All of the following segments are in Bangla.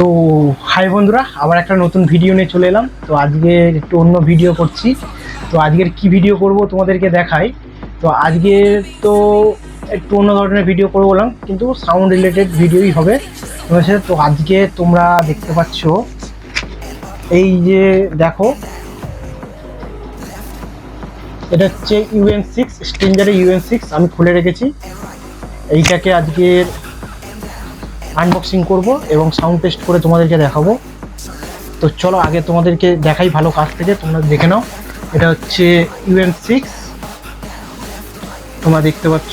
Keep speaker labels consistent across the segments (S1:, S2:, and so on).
S1: তো হাই বন্ধুরা, আবার একটা নতুন ভিডিও নিয়ে চলে এলাম। তো আজকে একটু অন্য ভিডিও করছি। তো আজকের কি ভিডিও করব তোমাদেরকে দেখাই। তো আজকে তো একটু অন্য ধরনের ভিডিও করব বললাম, কিন্তু সাউন্ড রিলেটেড ভিডিওই হবে। তো আজকে তোমরা দেখতে পাচ্ছ, এই যে দেখো, এটা হচ্ছে ইউএন সিক্স স্ট্রেঞ্জারের ইউএন সিক্স আমি খুলে রেখেছি। এইটাকে আজকের আনবক্সিং করব এবং সাউন্ড টেস্ট করে তোমাদেরকে দেখাবো। তো চলো আগে তোমাদেরকে দেখাই ভালো কাছ থেকে, তোমরা দেখে নাও। এটা হচ্ছে ইউএন সিক্স তোমরা দেখতে পাচ্ছ।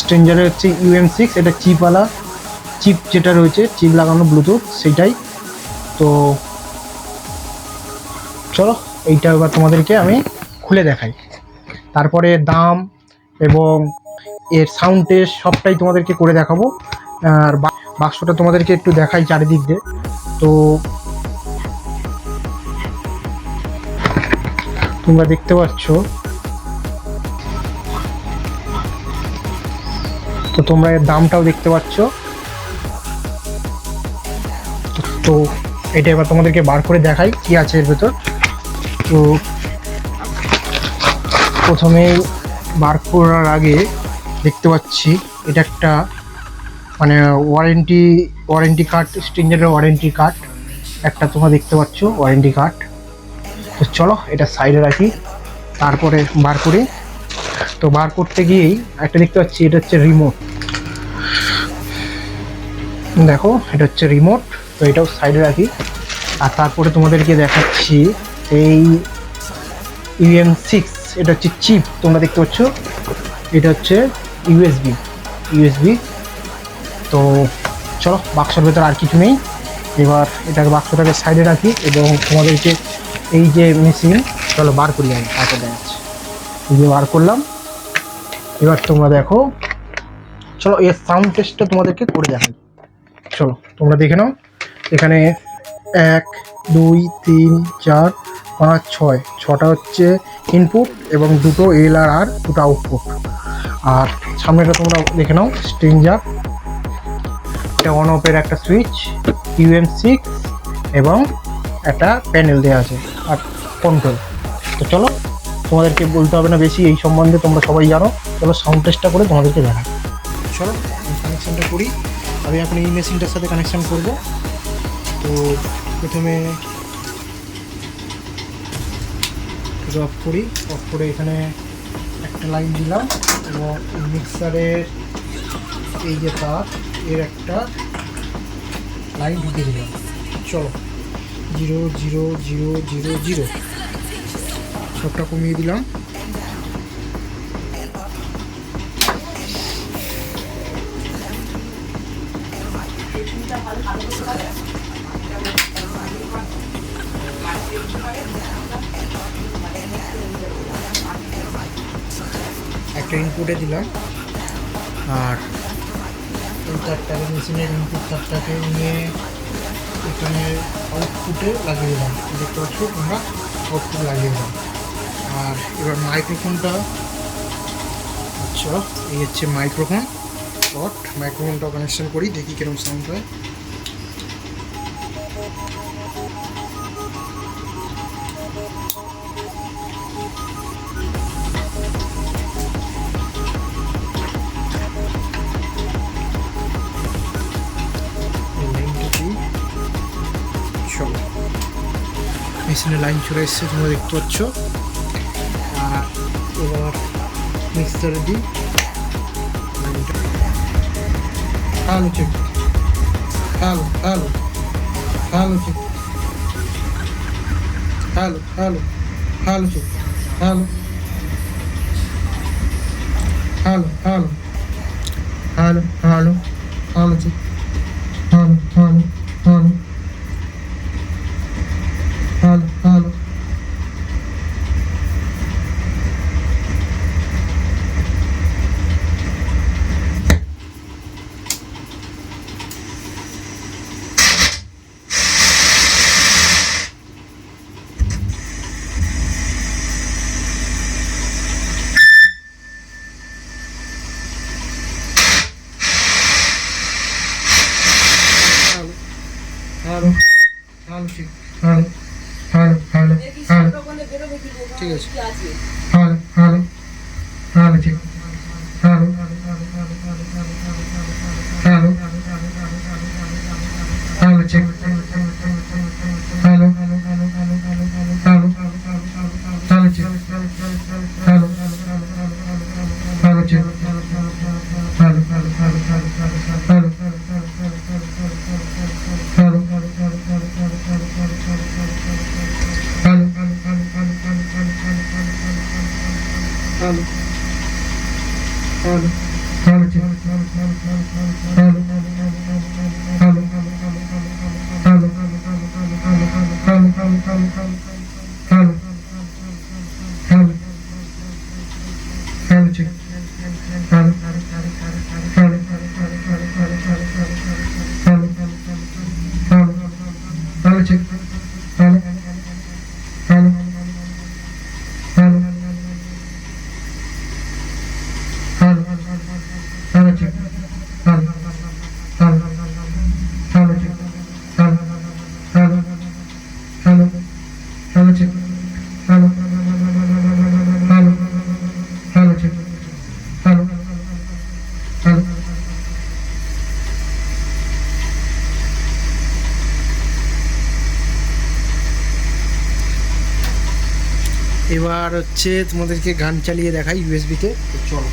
S1: স্ট্রেঞ্জারের হচ্ছে ইউএন সিক্স এটা চিপওয়ালা চিপ যেটা রয়েছে চিপ লাগানো ব্লুটুথ সেটাই। তো চলো, এইটা এবার তোমাদেরকে আমি খুলে দেখাই। তারপরে দাম এবং এর সাউন্ড টেস্ট সবটাই তোমাদেরকে করে দেখাবো। আর বাক্সটা তোমাদেরকে একটু দেখাই চারিদিক দিয়ে। তো তোমরা দেখতে পাচ্ছ। তো তোমরা এর দামটাও দেখতে পাচ্ছ। তো এটা এবার তোমাদেরকে বার করে দেখাই কি আছে এর ভেতর। তো প্রথমেই বার করার আগে দেখতে পাচ্ছি, এটা একটা মানে ওয়ারেন্টি ওয়ারেন্টি কার্ড স্ট্রিঞ্জারের ওয়ারেন্টি কার্ড একটা তোমরা দেখতে পাচ্ছ ওয়ারেন্টি কার্ড তো চলো, এটা সাইডে রাখি, তারপরে বার করি। তো বার করতে গিয়েই একটা দেখতে পাচ্ছি, এটা হচ্ছে রিমোট দেখো, এটা হচ্ছে রিমোট তো এটাও সাইডে রাখি। আর তারপরে তোমাদেরকে দেখাচ্ছি, এই ইউএম সিক্স এটা হচ্ছে চিপ তোমরা দেখতে পাচ্ছ। এটা হচ্ছে ইউএসবি ইউএসবি তো চলো বাক্সের ভেতর আর কিছু নেই। এবার এটাকে বাক্সটাকে সাইডে রাখি এবং তোমাদেরকে এই যে মেশিন, চলো বার করি আমি, তারপর দেখাচ্ছি। এই যে বার করলাম। এবার তোমরা দেখো, চলো এর সাউন্ড টেস্টটা তোমাদেরকে করে দেখাই। চলো, তোমরা দেখে নাও। এখানে এক, দুই, তিন, চার, পাঁচ, ছয়। ছটা হচ্ছে ইনপুট এবং দুটো এল আর আর, দুটো আউটপুট আর সামনেটা তোমরা দেখে নাও স্ট্রিঞ্জার এটা অন অফের একটা সুইচ ইউএম সিক্স এবং একটা প্যানেল দেওয়া আছে, আর কন্ট্রোল তো চলো, তোমাদেরকে বলতে হবে না বেশি, এই সম্বন্ধে তোমরা সবাই জানো। চলো সাউন্ড টেস্টটা করে তোমাদেরকে দেখাই চলো কানেকশানটা করি। আমি এখন এই মেশিনটার সাথে কানেকশান করব। তো প্রথমে অফ করি। অফ করে এখানে একটা লাইন দিলাম এবং মিক্সারের এই যে তার এর একটা লাইন ঢুকে দিলাম। চলো। Zero zero zero zero zero. সবটা কমিয়ে দিলাম। একটা ইনপুটে দিলাম। আর এই তারটাকে মেশিনের ইনপুট তারটাকে নিয়ে এখানে আউটপুটে লাগিয়ে দিলাম দেখতে পাচ্ছ তোমরা আউটপুট লাগিয়ে দিলাম আর এবার মাইক্রোফোনটা আচ্ছা এই হচ্ছে মাইক্রোফোন শর্ট মাইক্রোফোনটা কানেকশন করি, দেখি কীরকম সাউন্ড হয়। চলো মেশিনে লাইন চলে এসছে তোমরা দেখতে পাচ্ছ আর এবার মিক্সারে দিই লাইনটা hello check hello hello hello check hello hello hello check hello hello
S2: Молодці. করেছে
S1: এবার হচ্ছে তোমাদেরকে গান চালিয়ে দেখাই ইউএসবিতে চলো।